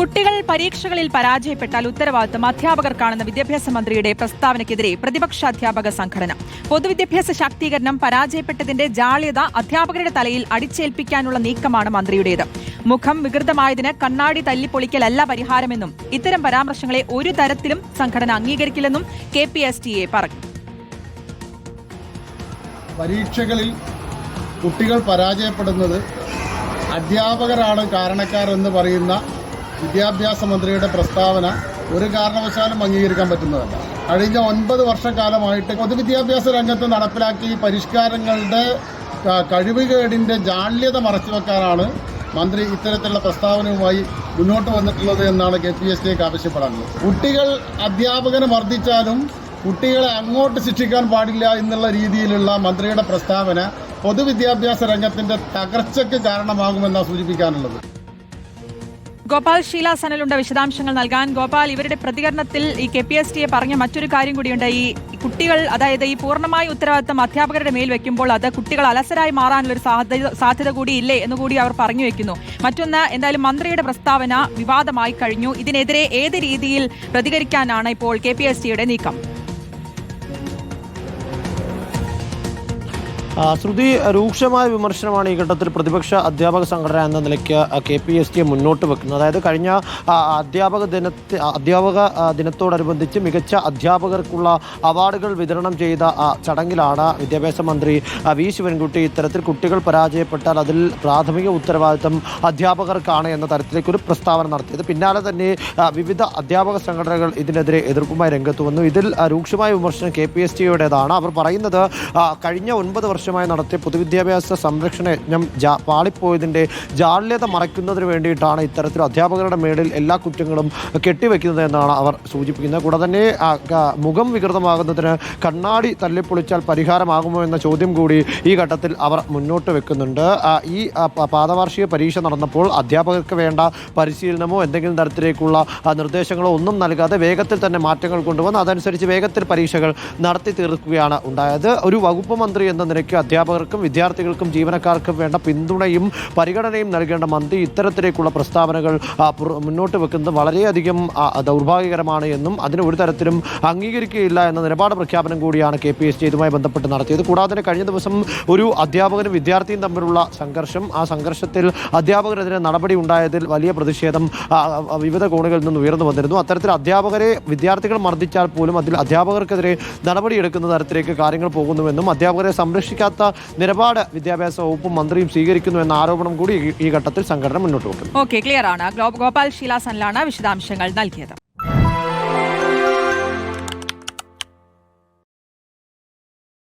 കുട്ടികൾ പരീക്ഷകളിൽ പരാജയപ്പെട്ടാൽ ഉത്തരവാദിത്തം അധ്യാപകർക്കാണെന്ന വിദ്യാഭ്യാസ മന്ത്രിയുടെ പ്രസ്താവനയ്ക്കെതിരെ പ്രതിപക്ഷ അധ്യാപക സംഘടന. പൊതുവിദ്യാഭ്യാസ ശാക്തീകരണം പരാജയപ്പെട്ടതിന്റെ ജാള്യത അധ്യാപകരുടെ തലയിൽ അടിച്ചേൽപ്പിക്കാനുള്ള നീക്കമാണ് മന്ത്രിയുടേത്. മുഖം വികൃതമായതിന് കണ്ണാടി തല്ലിപ്പൊളിക്കലല്ല പരിഹാരമെന്നും ഇത്തരം പരാമർശങ്ങളെ ഒരു തരത്തിലും സംഘടന അംഗീകരിക്കില്ലെന്നും K P S T A പറഞ്ഞു. പരീക്ഷകളിൽ കുട്ടികൾ പരാജയപ്പെടുന്നത് അധ്യാപകരാണ് കാരണക്കാരെന്ന് പറയുന്ന വിദ്യാഭ്യാസ മന്ത്രിയുടെ പ്രസ്താവന ഒരു കാരണവശാലും അംഗീകരിക്കാൻ പറ്റുന്നതല്ല. കഴിഞ്ഞ ഒൻപത് വർഷക്കാലമായിട്ട് പൊതുവിദ്യാഭ്യാസ രംഗത്ത് നടപ്പിലാക്കിയ പരിഷ്കാരങ്ങളുടെ കഴിവുകേടിന്റെ ജാള്യത മറച്ചുവെക്കാനാണ് മന്ത്രി ഇത്തരത്തിലുള്ള പ്രസ്താവനയുമായി മുന്നോട്ട് വന്നിട്ടുള്ളത് എന്നാണ് കെ പി എസ് ടിക്ക് ആവശ്യപ്പെടാനുള്ളത്. കുട്ടികൾ അധ്യാപകന് വർദ്ധിച്ചാലും കുട്ടികളെ അങ്ങോട്ട് ശിക്ഷിക്കാൻ പാടില്ല എന്നുള്ള രീതിയിലുള്ള മന്ത്രിയുടെ പ്രസ്താവന പൊതുവിദ്യാഭ്യാസ രംഗത്തിന്റെ തകർച്ചയ്ക്ക് കാരണമാകുമെന്നാണ് സൂചിപ്പിക്കാനുള്ളത്. ഗോപാൽ ഷീല സനലുണ്ട്. വിശദാംശങ്ങൾ നൽകാൻ ഗോപാൽ ഇവരുടെ പ്രതികരണത്തിൽ ഈ കെ പി എസ് ടിയെ പറഞ്ഞ മറ്റൊരു കാര്യം കൂടിയുണ്ട്. ഈ കുട്ടികൾ അതായത് ഈ പൂർണമായ ഉത്തരവാദിത്തം അധ്യാപകരുടെ മേൽ വെക്കുമ്പോൾ അത് കുട്ടികൾ അലസരായി മാറാനുള്ള ഒരു സാധ്യത സാധ്യത കൂടി ഇല്ലേ എന്ന് കൂടി അവർ പറഞ്ഞു വെക്കുന്നു. മറ്റൊന്ന് എന്തായാലും മന്ത്രിയുടെ പ്രസ്താവന വിവാദമായി കഴിഞ്ഞു. ഇതിനെതിരെ ഏത് രീതിയിൽ പ്രതികരിക്കാനാണ് ഇപ്പോൾ കെ പി എസ് ടിയുടെ നീക്കം? ശ്രുതി രൂക്ഷമായ വിമർശനമാണ് ഈ ഘട്ടത്തിൽ പ്രതിപക്ഷ അധ്യാപക സംഘടന എന്ന നിലയ്ക്ക് കെ പി എസ് ടിയെ മുന്നോട്ട് വെക്കുന്നത്. അതായത് കഴിഞ്ഞ അധ്യാപക ദിനത്തെ അധ്യാപക ദിനത്തോടനുബന്ധിച്ച് മികച്ച അധ്യാപകർക്കുള്ള അവാർഡുകൾ വിതരണം ചെയ്ത ചടങ്ങിലാണ് വിദ്യാഭ്യാസ മന്ത്രി വി. ശിവൻകുട്ടി ഇത്തരത്തിൽ കുട്ടികൾ പരാജയപ്പെട്ടാൽ അതിൽ പ്രാഥമിക ഉത്തരവാദിത്തം അധ്യാപകർക്കാണ് എന്ന തരത്തിലേക്കൊരു പ്രസ്താവന നടത്തിയത്. പിന്നാലെ തന്നെ വിവിധ അധ്യാപക സംഘടനകൾ ഇതിനെതിരെ എതിർപ്പുമായി രംഗത്ത് വന്നു. ഇതിൽ രൂക്ഷമായ വിമർശനം കെ പി എസ് ടിയുടേതാണ്. അവർ പറയുന്നത് കഴിഞ്ഞ ഒൻപത് വർഷമായി നടത്തിയ പൊതുവിദ്യാഭ്യാസ സംരക്ഷണ യജ്ഞം ജാ പാളിപ്പോയതിന്റെ ജാള്യത മറയ്ക്കുന്നതിന് വേണ്ടിയിട്ടാണ് ഇത്തരത്തിൽ അധ്യാപകരുടെ മേളിൽ എല്ലാ കുറ്റങ്ങളും കെട്ടിവെക്കുന്നത് എന്നാണ് അവർ സൂചിപ്പിക്കുന്നത്. കൂടാതെ തന്നെ മുഖം വികൃതമാകുന്നതിന് കണ്ണാടി തല്ലിപ്പൊളിച്ചാൽ പരിഹാരമാകുമോ എന്ന ചോദ്യം കൂടി ഈ ഘട്ടത്തിൽ അവർ മുന്നോട്ട് വെക്കുന്നുണ്ട്. ഈ പാദവാർഷിക പരീക്ഷ നടന്നപ്പോൾ അധ്യാപകർക്ക് വേണ്ട പരിശീലനമോ എന്തെങ്കിലും തരത്തിലേക്കുള്ള നിർദ്ദേശങ്ങളോ ഒന്നും നൽകാതെ വേഗത്തിൽ തന്നെ മാറ്റങ്ങൾ കൊണ്ടുവന്ന് അതനുസരിച്ച് വേഗത്തിൽ പരീക്ഷകൾ നടത്തി തീർക്കുകയാണ് ഉണ്ടായത്. ഒരു വകുപ്പ് മന്ത്രി എന്ന നിലയ്ക്ക് അധ്യാപകർക്കും വിദ്യാർത്ഥികൾക്കും ജീവനക്കാർക്കും വേണ്ട പിന്തുണയും പരിഗണനയും നൽകേണ്ട മന്ത്രി ഇത്തരത്തിലേക്കുള്ള പ്രസ്താവനകൾ മുന്നോട്ട് വെക്കുന്നത് വളരെയധികം ദൗർഭാഗ്യകരമാണ് എന്നും അതിന് ഒരു തരത്തിലും അംഗീകരിക്കുകയില്ല എന്ന നിലപാട് പ്രഖ്യാപനം കൂടിയാണ് കെ പി എസ് ഇതുമായി ബന്ധപ്പെട്ട് നടത്തിയത്. കൂടാതെ തന്നെ കഴിഞ്ഞ ദിവസം ഒരു അധ്യാപകനും വിദ്യാർത്ഥിയും തമ്മിലുള്ള സംഘർഷം ആ സംഘർഷത്തിൽ അധ്യാപകരെതിരെ നടപടി ഉണ്ടായതിൽ വലിയ പ്രതിഷേധം വിവിധ കോണുകളിൽ നിന്ന് ഉയർന്നു വന്നിരുന്നു. അത്തരത്തിൽ അധ്യാപകരെ വിദ്യാർത്ഥികൾ മർദ്ദിച്ചാൽ പോലും അതിൽ അധ്യാപകർക്കെതിരെ നടപടിയെടുക്കുന്ന തരത്തിലേക്ക് കാര്യങ്ങൾ പോകുന്നുവെന്നും അധ്യാപകരെ സംരക്ഷിക്കാത്ത നിലപാട് വിദ്യാഭ്യാസ വകുപ്പും മന്ത്രിയും സ്വീകരിക്കുന്നു എന്ന ആരോപണം കൂടി ഈ- ഘട്ടത്തിൽ സംഘടന മുന്നോട്ട് വെക്കുന്നു ഓക്കെ ക്ലിയർ ആണ്. ഗോപാൽ ശീലാസനിലാണ് സനലാണ് വിശദാംശങ്ങൾ നൽകിയത്.